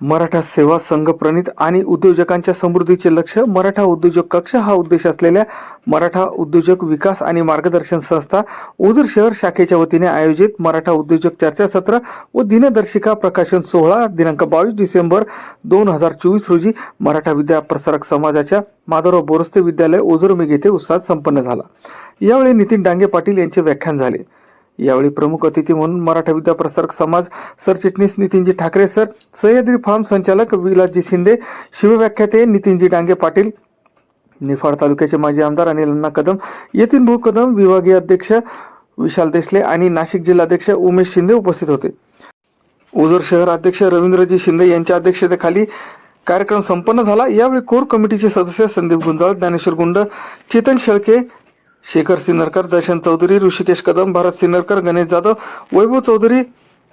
मराठा सेवा संघ प्रणित आणि उद्योजकांच्या समृद्धीचे लक्ष मराठा उद्योजक कक्ष हा उद्देश असलेल्या मराठा उद्योजक विकास आणि मार्गदर्शन संस्था ओझर शहर शाखेच्या वतीने आयोजित मराठा उद्योजक चर्चासत्र व दिनदर्शिका प्रकाशन सोहळा दिनांक बावीस डिसेंबर दोन हजार चोवीस रोजी मराठा विद्या प्रसारक समाजाच्या माधवराव बोरस्ते विद्यालय ओझरमेघ येथे उत्साहात संपन्न झाला. यावेळी नितीन डांगे पाटील यांचे व्याख्यान झाले. यावेळी प्रमुख अतिथी म्हणून मराठा विद्या प्रसारक समाज सरचिटणीस नितीनजी ठाकरे सर सह्याद्री फार्म संचालक विलासजी शिंदे शिवव्याख्याते नितीनजी डांगे पाटील निफाड तालुक्याचे माजी आमदार अनिल अण्णा कदम यतीन भाऊ कदम विभागीय अध्यक्ष विशाल देसले आणि नाशिक जिल्हाध्यक्ष उमेश शिंदे उपस्थित होते. ओझर शहर अध्यक्ष रवींद्रजी शिंदे यांच्या अध्यक्षतेखाली कार्यक्रम संपन्न झाला. यावेळी कोर कमिटीचे सदस्य संदीप गुंजाळ ज्ञानेश्वर गुंड चेतन शेळके शेखर सिन्नरकर दर्शन चौधरी ऋषिकेश कदम भारत सिन्नरकर गणेश जाधव वैभव चौधरी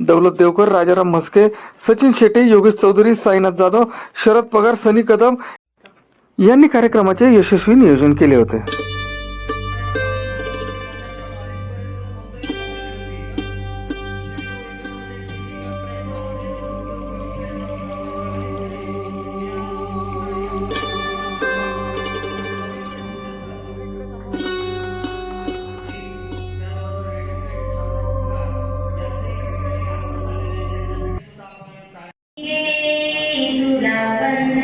दौलत देवकर राजाराम म्हस्के सचिन शेटे योगेश चौधरी साईनाथ जाधव शरद पगार सनी कदम यांनी कार्यक्रमाचे यशस्वी नियोजन केले होते. Amen.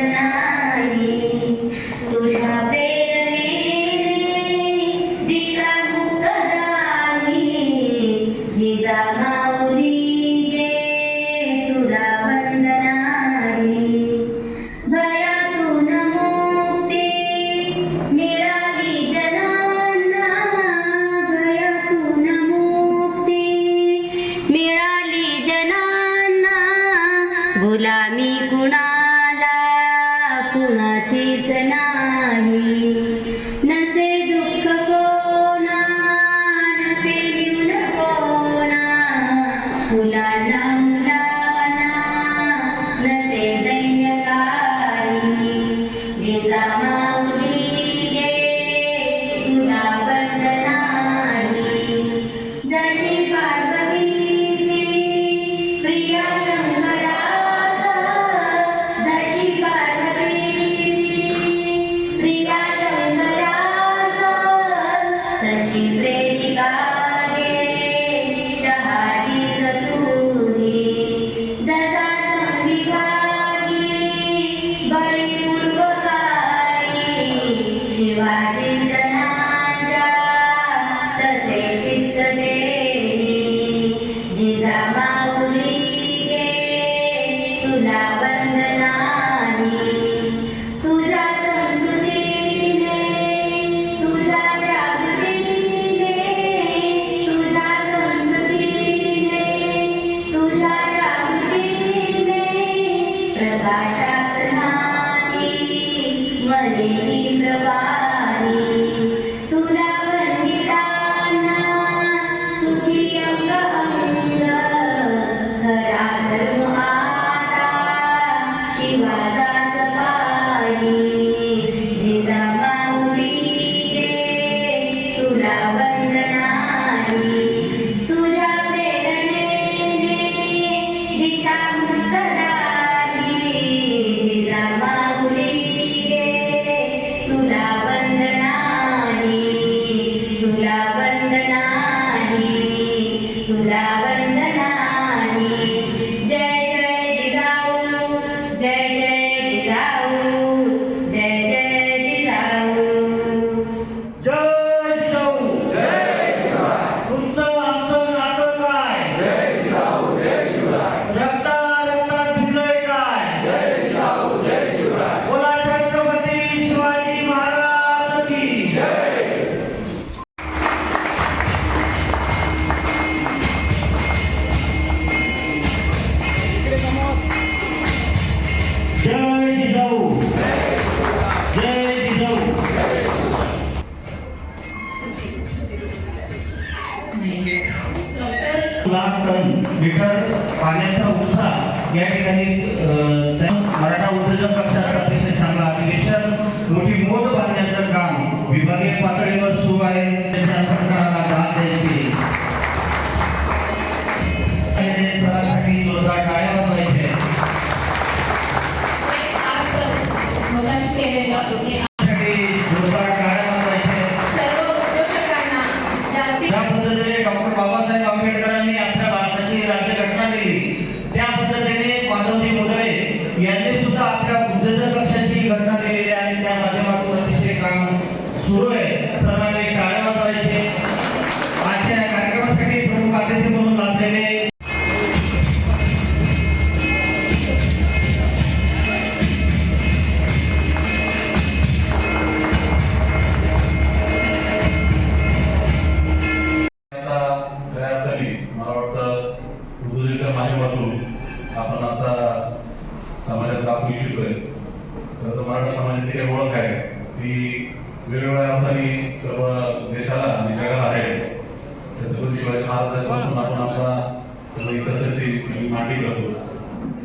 शिवाजी महाराजांपासून आपण आपला सगळं इतिहासाची सगळी मांडणी करतो.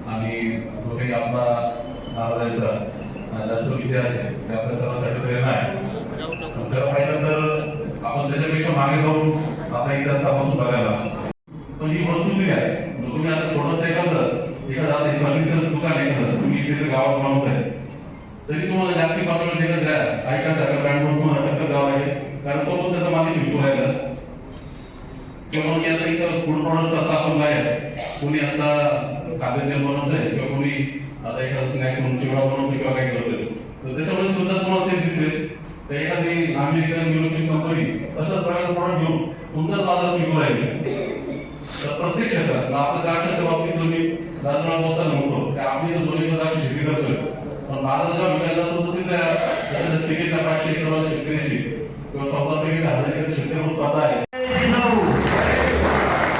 आणि जो काही आपला महाराजांचा अं, जो इतिहास आहे ते आपल्या सर्वांसाठी प्रेरणा आहे. खरं पाहिलं तर आपण त्याच्यापेक्षा मागे जाऊन आपल्या इतिहास तपासून बघायला पण ही वस्तुस्थिती आहे मग तुम्ही आता थोडंसं एखादं एखादं आता फर्निचरचं दुकान आहे एखादं. तुम्ही इथे गावात बनवताय तरी तुम्हाला जागतिक पातळीवर एखाद्या द्या ऐका सारखं ब्रँडवर तुम्हाला टक्कर द्यावं लागेल. कारण तो पण त्याचा मालिक विकतो राहिला किंवा कोणी आता इथं फूड प्रॉडक्ट्स आता आपण काय कोणी आता खाद्यतेल बनवतंय किंवा कोणी आता एखादा स्नॅक्स म्हणून चिवडा बनवतोय किंवा काय करतोय तर त्याच्यामध्ये सुद्धा तुम्हाला ते दिसेल तर एखादी अमेरिकन युरोपियन कंपनी तशाच प्रकारचे प्रॉडक्ट घेऊन तुमच्याच बाजारात विकू राहील तर प्रत्येक क्षेत्रात मग आपल्या द्राक्षाच्या बाबतीत तुम्ही राजमाळ बोलताना म्हणतो की आपली तर दोन्ही द्राक्ष शेती करतोय पण बाजार जेव्हा विकायला जातो तर तिथे त्याच्या शेतीच्या पाचशे एकरवाल्या शेतकऱ्याशी किंवा चौदा पैकी हजार एकर शेतकरी स्वतः आहे जय जिजाऊ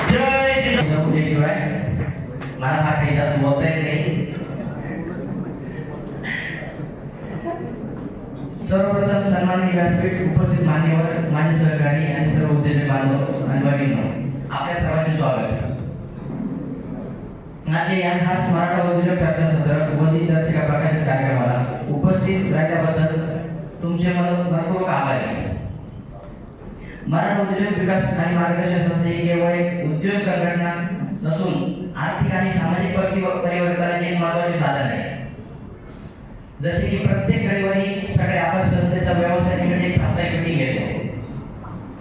जय जिजाऊ त्याच्याशिवाय मला फार काही जास्त बोलता येत नाही सर्वप्रथम सन्माननीय व्यासपीठ उपस्थित मान्यवर माझे सहकारी आणि सर्व उद्योजक बांधव आणि भगिनी आपल्या सर्वांचे स्वागत माझे या खास मराठा उद्योजक चर्चासत्र व दिनदर्शिका प्रकाशित कार्यक्रमाला उपस्थित राहिल्याबद्दल तुमचे मन मनपूर्वक आभार आहे. मराठा उद्योजक विकास आणि मार्गदर्शन संस्था ही केवळ एक उद्योग संघटना नसून आर्थिक आणि सामाजिक परिवर्तनाचे एक महत्त्वाचे साधन आहे. जसे की प्रत्येक रविवारी सगळे आपण संस्थेचा व्यवसाय तिकडे साप्ताहिक मीटिंग घेतो.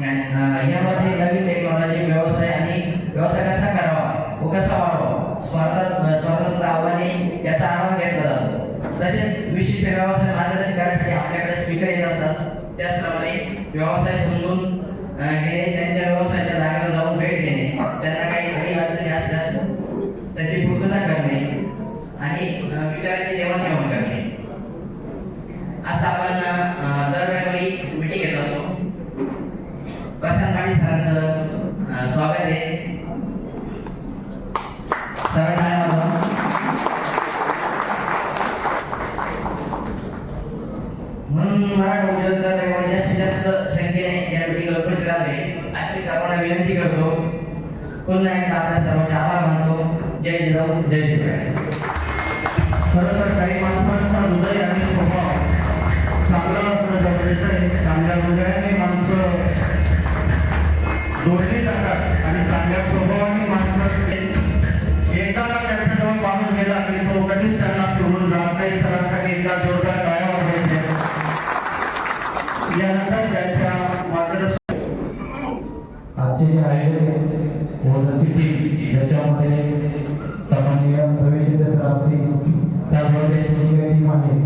Uh, यामध्ये नवीन टेक्नॉलॉजी व्यवसाय आणि व्यवसाय कसा करावा व कसा वाढवा स्पर्धा स्पर्धात्मक आव्हाने याचा आढावा घेतला जातो. तसेच विशिष्ट व्यवसाय मार्गदर्शन करण्यासाठी आपल्याकडे स्पीकर येत असतात. त्याचप्रमाणे व्यवसाय समजून घेणे त्यांच्या व्यवसायाच्या जागेवर जाऊन भेट घेणे. म्हणून जास्तीत जास्त संख्येने या मीटिंगला उपस्थित राहावे अशी सर्वांना विनंती करतो पुन्हा एकदा आपल्या सर्वांचे आभार मानतो जय जिजाऊ जय शिवराय तर काही माणसांचा हृदय आणि स्वभाव चांगला असणं गरजेचं आहे चांगल्या हृदयाने माणसं जोडली जातात आणि चांगल्या स्वभावाने माणसं एकाला त्यांच्याजवळ माणूस गेला की तो कधीच त्यांना सोडून जात नाही यानंतर त्यांच्या मार्गदर्शन आजचे जे आहे टीम सामान्य प्रवेश सर असतील त्याचबरोबर त्यांची जी काही टीम आहे.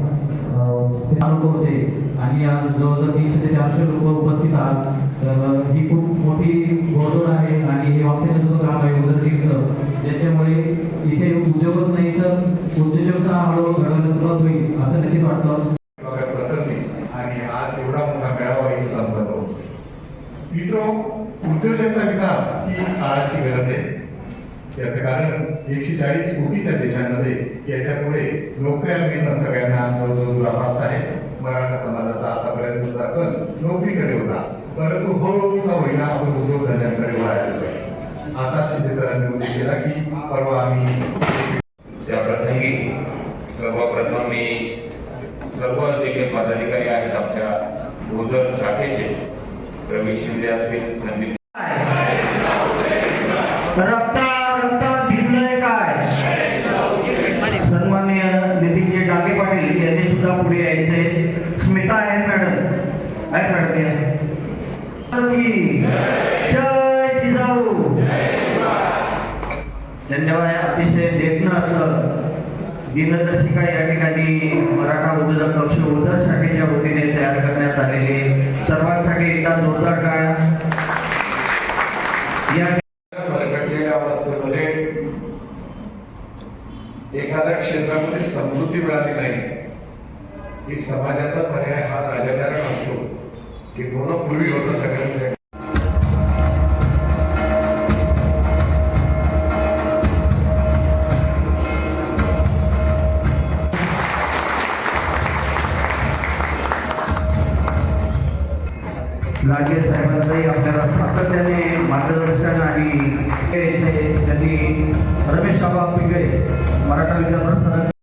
अं, ते लोक होते. आणि आज जवळजवळ तीनशे ते चारशे लोक उपस्थित आहात. तर ही खूप मोठी घोडदौड आहे आणि हे काम आहे टीमचं. ज्याच्यामुळे इथे उद्योगच नाही तर उद्योजकता हळूहळू घडवण्यास सुरुवात होईल असं नक्कीच वाटतं बघत प्रसंगी आणि आज एवढा मोठा मेळावा इथे संपन्न होतो मित्र उद्योजकता विकास ही काळाची गरज आहे. याचं कारण एकशे चाळीस कोटीच्या देशांमध्ये याच्यापुढे नोकऱ्या मिळणं सगळ्यांना दुरापास्त आहे मराठा समाजाचा आतापर्यंतचा आपण नोकरीकडे होता. परंतु हळूहळू का होईना आपण उद्योगधंद्यांकडे वळायला आता शिंदे सरांनी उल्लेख केला की परवा आम्ही त्या प्रसंगी सर्वप्रथम मी सर्व जे काही पदाधिकारी आहेत आमच्या ओझर शाखेचे रवी शिंदे असतील संदीप रक्ता रक्तात भिजलंय काय सन्मान्य नितीनजी डाके पाटील यांनी सुद्धा पुढे यायचे काय खडके जय जिजाऊ धन्यवाद अतिशय देखणं असं दिनदर्शिका या ठिकाणी मराठा लागे साहेबांचंही आपल्याला सातत्याने मार्गदर्शन आणि त्यांनी रमेश बाबा पिंगळे मराठा विद्यापीठ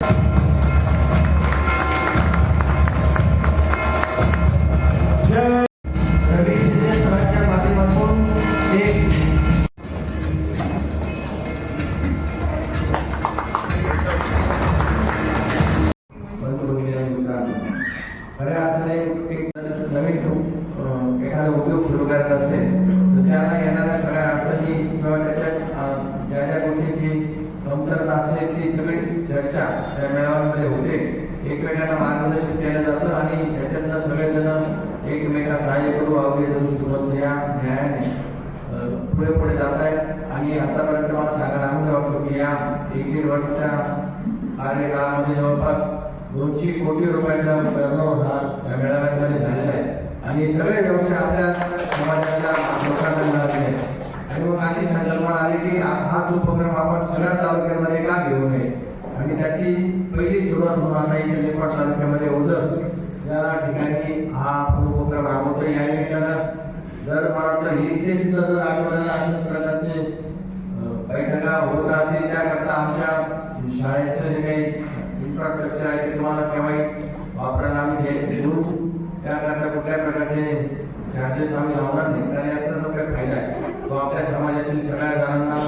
सुरू करत असेल तर त्याला येणाऱ्या सगळ्या अडचणी किंवा त्याच्या ज्या ज्या गोष्टीची कमतरता असेल ती सगळी चर्चा त्या मेळाव्यामध्ये होते. एकमेकांना मार्गदर्शन केलं जातं आणि त्याच्यातनं सगळेजण एकमेका सहाय्य करू. आवडी सोबत या न्यायाने पुढे पुढे जात आहेत. आणि आतापर्यंत मला सांगायला आनंद वाटतो की या एक दीड वर्षाच्या कार्यकाळामध्ये जवळपास दोनशे कोटी रुपयांचा टर्नओव्हर हा या मेळाव्यामध्ये झालेला आहे. आणि सगळे व्यवसाय आपल्या समाजाच्या लोकांना मिळाले आहेत. आणि मग अशी संकल्पना आली की हाच उपक्रम आपण सगळ्या तालुक्यामध्ये का घेऊ नये? आणि त्याची पहिली सुरुवात होणार आता इथे तालुक्यामध्ये उदर या ठिकाणी हा आपण उपक्रम राबवतो या निमित्तानं जर मला वाटतं इथे सुद्धा जर आठवड्याला अशाच प्रकारचे बैठका होत राहतील त्याकरता आमच्या शाळेचं जे काही इन्फ्रास्ट्रक्चर आहे ते तुम्हाला केव्हाही वापरायला आम्ही हे देऊ त्याकरता कुठल्या प्रकारचे चार्जेस आम्ही लावणार नाही. कारण याचा जो काही फायदा आहे तो आपल्या समाजातील सगळ्या जणांना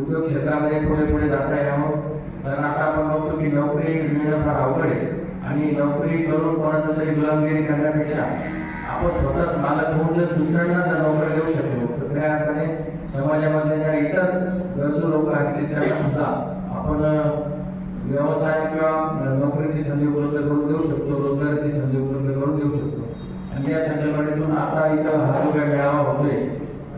उद्योग क्षेत्रामध्ये पुढे पुढे जाता यावं. कारण आता आपण बघतो की नोकरी मिळणं फार अवघड आहे. आणि नोकरी करून कोणाचं तरी गुलामगिरी करण्यापेक्षा आपण स्वतःच मालक होऊन जर दुसऱ्यांना जर नोकरी देऊ शकलो तर त्या अर्थाने समाजामधल्या ज्या इतर गरजू लोक असतील त्यांना सुद्धा आपण व्यवसाय किंवा नोकरीची संधी उपलब्ध करून शकतो रोजगाराची संधी उपलब्ध करून देऊ शकतो. आणि या संकल्पनेतून आता इथं हा मेळावा होतोय.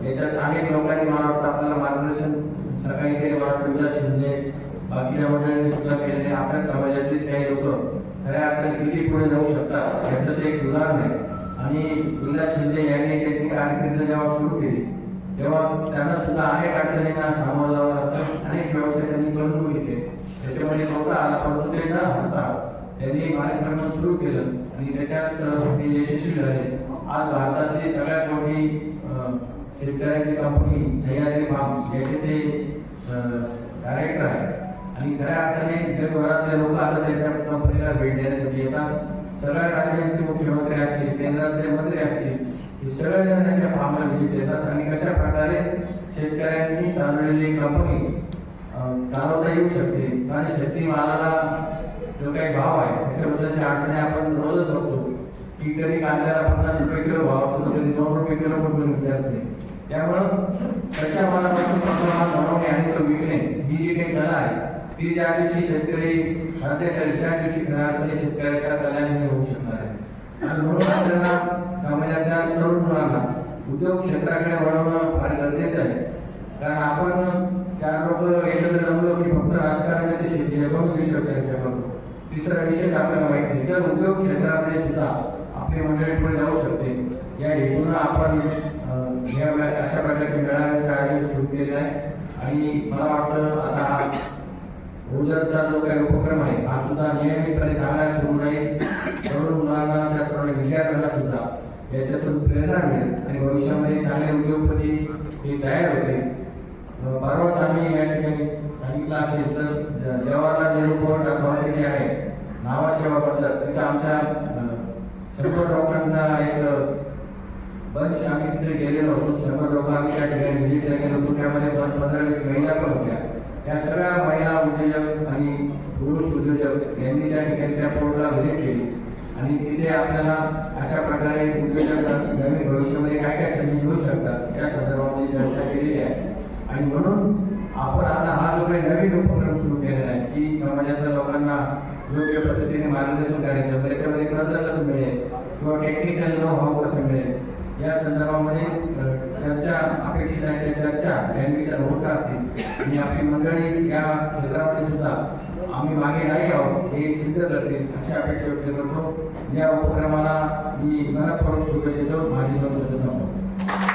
याच्यात अनेक लोकांनी मला वाटतं आपल्याला मार्गदर्शन सकाळी केले मला वाटतं विलास शिंदे बाकीच्या मंडळींनी सुद्धा केलेले आपल्या समाजातलेच काही लोक खऱ्या अर्थाने किती पुढे जाऊ शकतात याचं ते एक उदाहरण आहे. आणि विलास शिंदे यांनी त्याची कारकिर्द जेव्हा सुरू केली तेव्हा त्यांना सुद्धा अनेक अडचणींना सामोरं जावं लागतं अनेक व्यवसाय त्यांनी बंद घेतले. त्याच्यामध्ये तोटा आला परंतु ते न हरता त्यांनी कार्यक्रम सुरू केलं आणि त्याच्यात ते यशस्वी झाले. आज भारतातली सगळ्यात मोठी अं, कंपनी सह्याद्री फार्म याचे ते डायरेक्टर आहेत. आणि खऱ्या अर्थाने जगभरातले लोक आता त्यांच्या कंपनीला भेट देण्यासाठी येतात. सगळ्या राज्यांचे मुख्यमंत्री असतील केंद्रातले मंत्री असतील हे सगळेजण त्यांच्या फार्मला भेट देतात. आणि कशा प्रकारे शेतकऱ्यांनी चालवलेली कंपनी जाणवता चालवता येऊ शकते. आणि शेती मालाला जो काही भाव आहे त्याच्याबद्दलच्या अडचणी आपण रोजच बघतो. की कधी कांद्याला पन्नास रुपये किलो भाव असतो कधी दोन रुपये किलो पण विचारत नाही. त्यामुळं कच्च्या मालापासून माल बनवणे आणि तो विकणे ही जी काही कला आहे ती ज्या दिवशी शेतकरी साध्य करेल त्या दिवशी खऱ्या अर्थाने शेतकऱ्याच्या कल्याण होऊ शकणार आहे. आणि म्हणून आपल्याला समाजाच्या तरुण मुलांना उद्योग क्षेत्राकडे वळवणं फार गरजेचं आहे. कारण आपण राजकारणामध्ये विषय तिसरा विषय आपल्याला माहीत नाही. तर उद्योग क्षेत्रामध्ये सुद्धा आपली मंडळी पुढे जाऊ शकते. या हेतून आपण अशा प्रकारचे मेळाव्याचे आयोजन सुरू केले आहे. आणि मला वाटतं आता हा ओझरचा जो काही उपक्रम आहे हा सुद्धा नियमितपणे चांगला सुरू राहील. तरुण मुलांना त्याचप्रमाणे विद्यार्थ्यांना सुद्धा याच्यातून प्रेरणा मिळेल. आणि भविष्यामध्ये चांगले उद्योगपती हे तयार होते परवाच आम्ही या ठिकाणी सांगितलं असेल तर जेव्हा आमच्या सर्व लोकांचा एक बंच आम्ही तिथे गेलेलो होतो. सर्व लोक आम्ही त्या ठिकाणी व्हिजिट केलेलो होतो. त्यामध्ये पंधरा वीस महिला पण होत्या. त्या सगळ्या महिला उद्योजक आणि पुरुष उद्योजक यांनी त्या ठिकाणी त्या पोर्टला व्हिजिट केली. आणि तिथे आपल्याला अशा प्रकारे उद्योजक नवीन भविष्यामध्ये काय काय संधी मिळू शकतात त्या संदर्भामध्ये चर्चा केलेली आहे. आणि म्हणून आपण आता हा जो काही नवीन उपक्रम सुरू की समाजातल्या लोकांना योग्य पद्धतीने मार्गदर्शन करायचं तर त्याच्यामध्ये कसं मिळेल किंवा टेक्निकल नो हाऊ कसं मिळेल या संदर्भामध्ये चर्चा अपेक्षित आहे त्या चर्चा त्यांनी तर होत. राहतील आणि आपली मंडळी या क्षेत्रामध्ये सुद्धा आम्ही मागे नाही आहोत हे सिद्ध करतील अशी अपेक्षा व्यक्त करतो. या उपक्रमाला मी मनपूर्वक शुभेच्छा देतो. माझी दोन शब्द